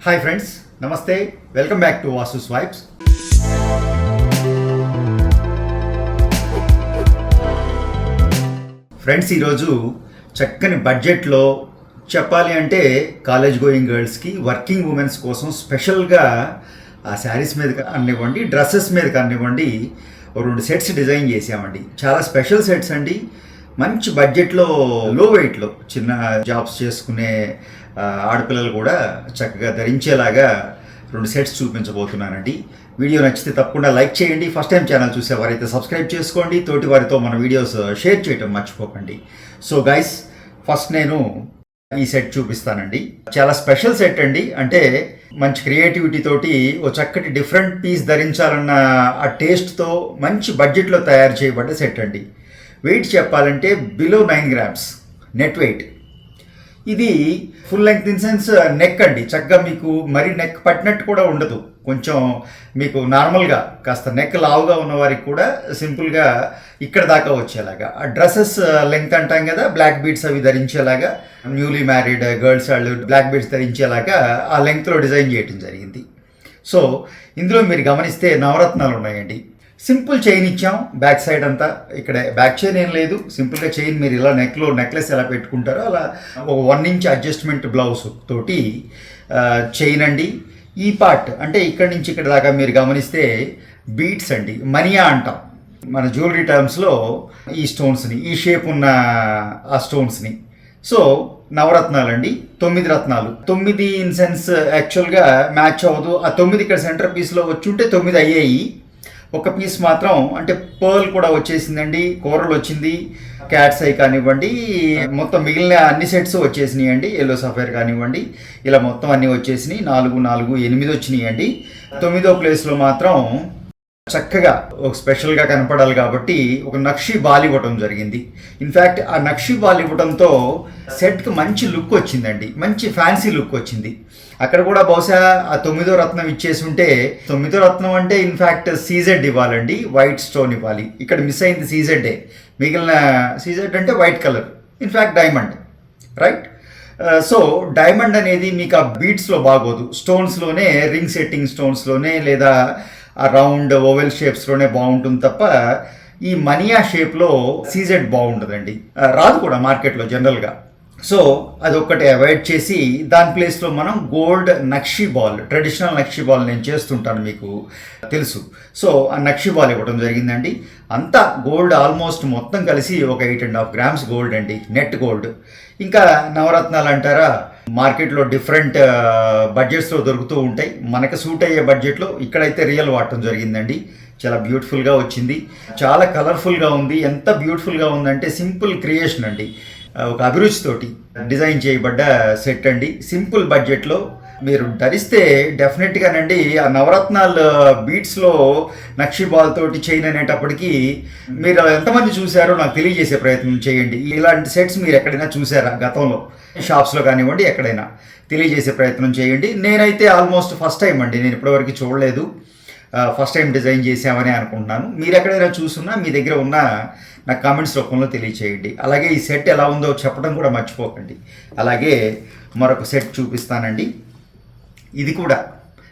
Hi friends నమస్తే welcome back to Vasu swipes friends ఈరోజు చక్కని బడ్జెట్లో చెప్పాలి అంటే కాలేజ్ గోయింగ్ గర్ల్స్కి వర్కింగ్ ఉమెన్స్ కోసం స్పెషల్గా ఆ శారీస్ మీద కానివ్వండి డ్రెస్సెస్ మీద కానివ్వండి రెండు సెట్స్ డిజైన్ చేసామండి చాలా స్పెషల్ సెట్స్ అండి. మంచి బడ్జెట్లో లో వెయిట్లో చిన్న జాబ్స్ చేసుకునే ఆడపిల్లలు కూడా చక్కగా ధరించేలాగా రెండు సెట్స్ చూపించబోతున్నానండి. వీడియో నచ్చితే తప్పకుండా లైక్ చేయండి. ఫస్ట్ టైం ఛానల్ చూసేవారైతే సబ్స్క్రైబ్ చేసుకోండి. తోటి వారితో మన వీడియోస్ షేర్ చేయటం మర్చిపోకండి. సో గైస్ ఫస్ట్ నేను ఈ సెట్ చూపిస్తానండి. చాలా స్పెషల్ సెట్ అండి. అంటే మంచి క్రియేటివిటీ తోటి ఓ చక్కటి డిఫరెంట్ పీస్ ధరించాలన్న ఆ టేస్ట్తో మంచి బడ్జెట్లో తయారు చేయబడ్డ సెట్ అండి. వెయిట్ చెప్పాలంటే below nine grams net weight ఇది full length in sense neck అండి. చక్కగా మీకు మరీ నెక్ పట్టినట్టు కూడా ఉండదు. కొంచెం మీకు నార్మల్గా కాస్త నెక్ లావుగా ఉన్న వారికి కూడా సింపుల్గా ఇక్కడ దాకా వచ్చేలాగా. ఆ డ్రెస్సెస్ లెంగ్త్ అంటాం కదా బ్లాక్ బీడ్స్ అవి ధరించేలాగా న్యూలీ మ్యారీడ్ గర్ల్స్ వాళ్ళు బ్లాక్ బీడ్స్ ధరించేలాగా ఆ లెంగ్త్లో డిజైన్ చేయడం జరిగింది. సో ఇందులో మీరు గమనిస్తే నవరత్నాలు ఉన్నాయండి. సింపుల్ చైన్ ఇచ్చాం. బ్యాక్ సైడ్ అంతా ఇక్కడ. బ్యాక్ చైన్ ఏం లేదు. సింపుల్గా చైన్ మీరు ఇలా నెక్లో నెక్లెస్ ఎలా పెట్టుకుంటారో అలా ఒక వన్ ఇంచ్ అడ్జస్ట్మెంట్ బ్లౌజ్ తోటి చైన్ అండి. ఈ పార్ట్ అంటే ఇక్కడి నుంచి ఇక్కడ దాకా మీరు గమనిస్తే బీట్స్ అండి. మనియా అంటాం. మన జ్యువెలరీ టర్మ్స్లో ఈ స్టోన్స్ని ఈ షేప్ ఉన్న ఆ స్టోన్స్ని. సో నవరత్నాలు అండి తొమ్మిది రత్నాలు. తొమ్మిది ఇన్ సెన్స్ యాక్చువల్గా మ్యాచ్ అవ్వదు. ఆ తొమ్మిది ఇక్కడ సెంటర్ పీస్లో ఉంటే తొమ్మిది అయ్యాయి. ఒక పీస్ మాత్రం అంటే పర్ల్ కూడా వచ్చేసిందండి కూరలు వచ్చింది క్యాట్స్ అయి కానివ్వండి మొత్తం మిగిలిన అన్ని సెట్స్ వచ్చేసినాయి అండి ఎల్లో సఫైర్ కానివ్వండి ఇలా మొత్తం అన్నీ వచ్చేసినాయి నాలుగు నాలుగు ఎనిమిది వచ్చినాయి అండి తొమ్మిదో ప్లేస్లో మాత్రం చక్కగా ఒక స్పెషల్గా కనపడాలి కాబట్టి ఒక నక్షి బాల్ ఇవ్వటం జరిగింది ఇన్ఫ్యాక్ట్ ఆ నక్షి బాల్ ఇవ్వడంతో సెట్కి మంచి లుక్ వచ్చిందండి. మంచి ఫ్యాన్సీ లుక్ వచ్చింది. అక్కడ కూడా బహుశా ఆ తొమ్మిదో రత్నం ఇచ్చేసి ఉంటే తొమ్మిదో రత్నం అంటే ఇన్ఫ్యాక్ట్ సీజెడ్ ఇవ్వాలండి వైట్ స్టోన్ ఇవ్వాలి. ఇక్కడ మిస్ అయింది సీజెడ్డే. మిగిలిన సీజెడ్ అంటే white colour in fact diamond right? So diamond అనేది మీకు ఆ బీట్స్లో బాగోదు. స్టోన్స్లోనే రింగ్ సెట్టింగ్ స్టోన్స్లోనే లేదా ఆ రౌండ్ ఓవెల్ షేప్స్లోనే బాగుంటుంది తప్ప ఈ మనియా షేప్లో సీజెడ్ బాగుంటుందండి రాదు కూడా మార్కెట్లో జనరల్గా. సో అదొక్కటి అవాయిడ్ చేసి దాని ప్లేస్లో మనం గోల్డ్ నక్షి బాల్ ట్రెడిషనల్ నక్షి బాల్ నేను చేస్తుంటాను మీకు తెలుసు. సో ఆ నక్షి బాల్ ఇవ్వడం జరిగిందండి. అంతా గోల్డ్ ఆల్మోస్ట్ మొత్తం కలిసి ఒక eight and half grams gold అండి నెట్ గోల్డ్. ఇంకా నవరత్నాలు అంటారా? మార్కెట్లో డిఫరెంట్ బడ్జెట్స్లో దొరుకుతూ ఉంటాయి. మనకు సూట్ అయ్యే బడ్జెట్లో ఇక్కడైతే రియల్ వాడటం జరిగిందండి. చాలా బ్యూటిఫుల్గా వచ్చింది. చాలా కలర్ఫుల్గా ఉంది. ఎంత బ్యూటిఫుల్గా ఉందంటే సింపుల్ క్రియేషన్ అండి. ఒక అభిరుచితోటి డిజైన్ చేయబడ్డ సెట్ అండి. సింపుల్ బడ్జెట్లో మీరు ధరిస్తే డెఫినెట్గానండి ఆ నవరత్నాల బీట్స్లో నక్షి బాల్ తోటి చైన్ అనేటప్పటికీ మీరు ఎంతమంది చూశారో నాకు తెలియజేసే ప్రయత్నం చేయండి. ఇలాంటి సెట్స్ మీరు ఎక్కడైనా చూసారా గతంలో? షాప్స్లో కానివ్వండి ఎక్కడైనా తెలియజేసే ప్రయత్నం చేయండి. నేనైతే ఆల్మోస్ట్ ఫస్ట్ టైం అండి నేను ఇప్పటివరకు చూడలేదు. ఫస్ట్ టైం డిజైన్ చేసామని అనుకుంటున్నాను. మీరు ఎక్కడైనా చూసున్నా మీ దగ్గర ఉన్న నాకు కామెంట్స్ రూపంలో తెలియచేయండి. అలాగే ఈ సెట్ ఎలా ఉందో చెప్పడం కూడా మర్చిపోకండి. అలాగే మరొక సెట్ చూపిస్తానండి. ఇది కూడా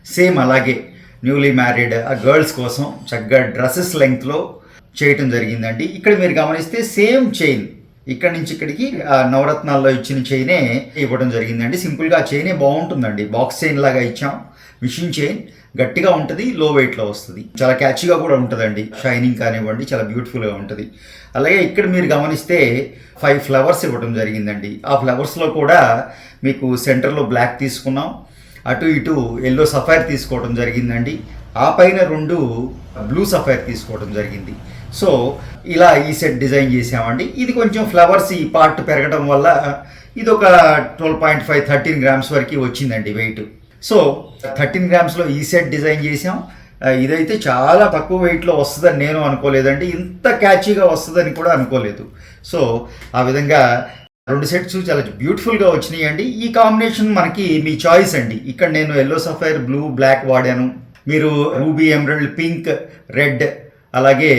సేమ్ అలాగే న్యూలీ మ్యారీడ్ ఆ గర్ల్స్ కోసం చక్కగా డ్రెస్సెస్ లెంగ్త్లో చేయటం జరిగిందండి. ఇక్కడ మీరు గమనిస్తే సేమ్ చైన్. ఇక్కడ నుంచి ఇక్కడికి నవరత్నాల్లో ఇచ్చిన చైనే ఇవ్వడం జరిగిందండి. సింపుల్గా ఆ చైనే బాగుంటుందండి. బాక్స్ చైన్ లాగా ఇచ్చాం. Machine chain. గట్టిగా ఉంటుంది లో వెయిట్లో వస్తుంది. చాలా క్యాచ్గా కూడా ఉంటుందండి. షైనింగ్ కానివ్వండి చాలా బ్యూటిఫుల్గా ఉంటుంది. అలాగే ఇక్కడ మీరు గమనిస్తే ఫైవ్ ఫ్లవర్స్ ఇవ్వడం జరిగిందండి. ఆ ఫ్లవర్స్లో కూడా మీకు సెంటర్లో బ్లాక్ తీసుకున్నాం. అటు ఇటు ఎల్లో సఫైర్ తీసుకోవడం జరిగిందండి. ఆ పైన రెండు బ్లూ సఫైర్ తీసుకోవడం జరిగింది. సో ఇలా ఈ సెట్ డిజైన్ చేసామండి ఇది కొంచెం ఫ్లవర్స్ ఈ పార్ట్ పెరగడం వల్ల ఇది ఒక twelve point five thirteen grams వరకు వచ్చిందండి వెయిట్. సో థర్టీన్ గ్రామ్స్లో ఈ సెట్ డిజైన్ చేసాం ఇదైతే చాలా తక్కువ వెయిట్లో వస్తుందని నేను అనుకోలేదండి. ఇంత క్యాచీగా వస్తుందని కూడా అనుకోలేదు. సో ఆ విధంగా రెండు సెట్స్ చాలా బ్యూటిఫుల్గా వచ్చినాయి అండి ఈ కాంబినేషన్ మనకి మీ చాయిస్ అండి. ఇక్కడ నేను ఎల్లో సఫైర్ బ్లూ బ్లాక్ వాడాను. మీరు రూబీ ఎమరల్డ్ పింక్ రెడ్ అలాగే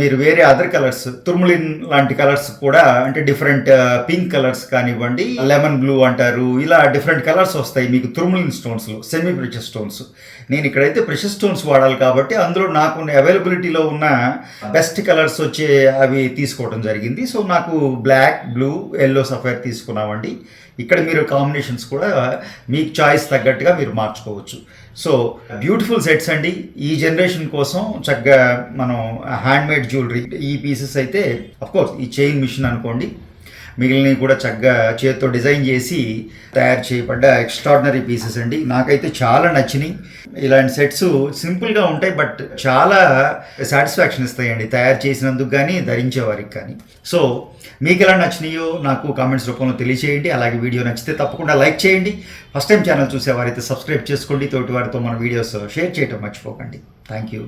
మీరు వేరే అదర్ కలర్స్ తుర్ములిన్ లాంటి కలర్స్ కూడా అంటే డిఫరెంట్ పింక్ కలర్స్ కానివ్వండి లెమన్ బ్లూ అంటారు ఇలా డిఫరెంట్ కలర్స్ వస్తాయి మీకు తుర్ములిన్ స్టోన్స్లో సెమీ ప్రెషర్ స్టోన్స్ నేను ఇక్కడైతే ప్రెషర్ స్టోన్స్ వాడాలి కాబట్టి అందులో నాకు అవైలబిలిటీలో ఉన్న బెస్ట్ కలర్స్ వచ్చే అవి తీసుకోవడం జరిగింది. సో నాకు బ్లాక్ బ్లూ ఎల్లో సఫైర్ తీసుకున్నామండి. ఇక్కడ మీరు కాంబినేషన్స్ కూడా మీకు చాయిస్ తగ్గట్టుగా మీరు మార్చుకోవచ్చు. సో బ్యూటిఫుల్ సెట్స్ అండి. ఈ జనరేషన్ కోసం చక్కగా మనం హ్యాండ్మేడ్ జ్యువెలరీ ఈ పీసెస్ అయితే కోర్స్ ఈ చైన్ మిషన్ అనుకోండి మిగిలినవి కూడా చక్కగా చేతితో డిజైన్ చేసి తయారు చేయబడ్డ ఎక్స్ట్రాడినరీ పీసెస్ అండి. నాకైతే చాలా నచ్చినాయి. ఇలాంటి సెట్స్ సింపుల్గా ఉంటాయి బట్ చాలా సాటిస్ఫాక్షన్ ఇస్తాయండి. తయారు చేసినందుకు కానీ ధరించేవారికి కానీ సో మీకు ఎలా నచ్చినాయో నాకు కామెంట్స్ రూపంలో తెలియచేయండి. అలాగే వీడియో నచ్చితే తప్పకుండా లైక్ చేయండి. ఫస్ట్ టైం ఛానల్ చూసేవారైతే సబ్స్క్రైబ్ చేసుకోండి. తోటి వారితో మన వీడియోస్ షేర్ చేయటం మర్చిపోకండి. Thank you